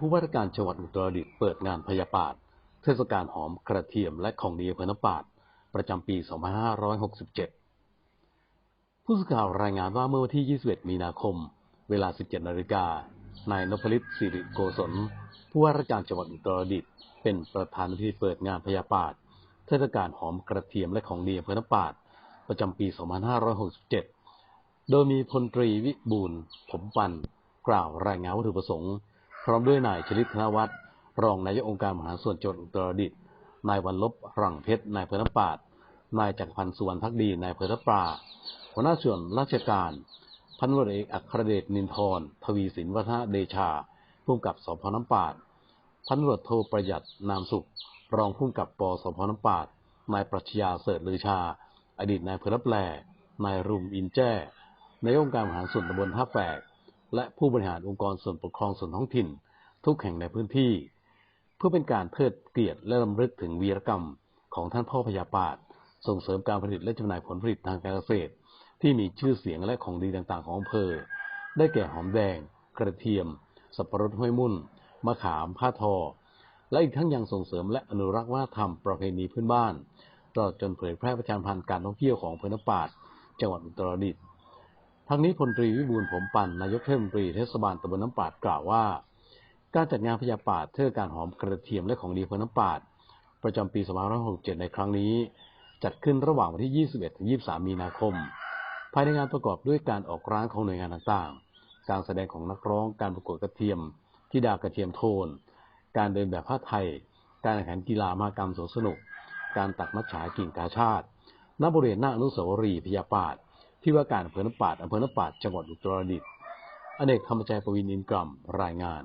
ผู้ว่าราชการจังหวัดอุตรดิตถ์เปิดงานพยาปาดเทศกาลหอมกระเทียมและของดีอำเภอน้ำปาด ประจำปี 2567 ผู้สื่อข่าวรายงานว่าเมื่อวันที่ 21 มีนาคม เวลา 17 นาฬิกา นายนพลิตสิริโกศล ผู้ว่าราชการจังหวัดอุตรดิตถ์เป็นประธานพิธีเปิดงานพยาปาดเทศกาลหอมกระเทียมและของดีอำเภอน้ำปาด ประจำปี 2567 โดยมีพลตรีวิบูลผมปัน กล่าวรายงานวัตถุประสงค์ พร้อมด้วยนายชลิตธนวัฒน์รองนายกองค์การมหาส่วนจังหวัดอุตรดิตถ์นายวันลบรังเพชรนายเภอน้ำปาดนายจักรพันธ์สุวรรณพักดีนายเภอน้ำปาหัวหน้าส่วนราชการพันตำรเอกอัครเดชนินทรทวีสินวัฒนเดชาผู้กำกับสพน้ำปาดพันตำรโทประหยัดนามสุข รองผู้กำกับปสพน้ำปาดนายปรัชญาเสริฐลือชา อดีตนายเพลรับแลนายรุมอินแจ้นายองค์การมหาส่วนตำบลท่าแฝก และผู้บริหารองค์กรส่วนปกครองส่วนท้องถิ่น ทุกแห่งในพื้นที่ เพื่อเป็นการเทิดเกียรติและรำลึกถึงวีรกรรมของท่านพ่อพญาปาดส่งเสริมการผลิตและจำหน่ายผลผลิตทางการเกษตร ที่มีชื่อเสียงและของดีต่างๆ ของอำเภอ ได้แก่หอมแดง กระเทียม สับปะรดห้วยมุ่น มะขามผ้าทอ และอีกทั้งยังส่งเสริมและอนุรักษ์วัฒนธรรมประเพณีพื้นบ้านตลอดจนเผยแพร่ประชาสัมพันธ์การท่องเที่ยวของอำเภอน้ำปาดจังหวัดอุตรดิตถ์ ทั้งนี้พลตรีวิบูลผมปันนายกเทศมนตรีเทศบาลตำบลน้ำปาดกล่าวว่า การจัดงานพยาปาดเทศกาลหอมกระเทียมและของดีอำเภอน้ำปาดประจำปี2567 ในครั้งนี้ จัดขึ้นระหว่างวันที่ 21 ถึง 23 มีนาคม ภายในงานประกอบด้วยการออกร้านของหน่วยงานต่างๆ การแสดงของนักร้อง การประกวดกระเทียมที่ดากระเทียมโทน การเดินแบบผ้าไทย การแข่งขันกีฬามากรรมสวนสนุก การตักมัดฉากิ่งกาชาติณบริเวณหน้าอนุสาวรีย์พญาปาด ที่ว่าการอำเภอน้ำปาดอำเภอน้ำปาดจังหวัดอุตรดิตถ์อเนกธรรมใจประวินินกร์กล่ำรายงาน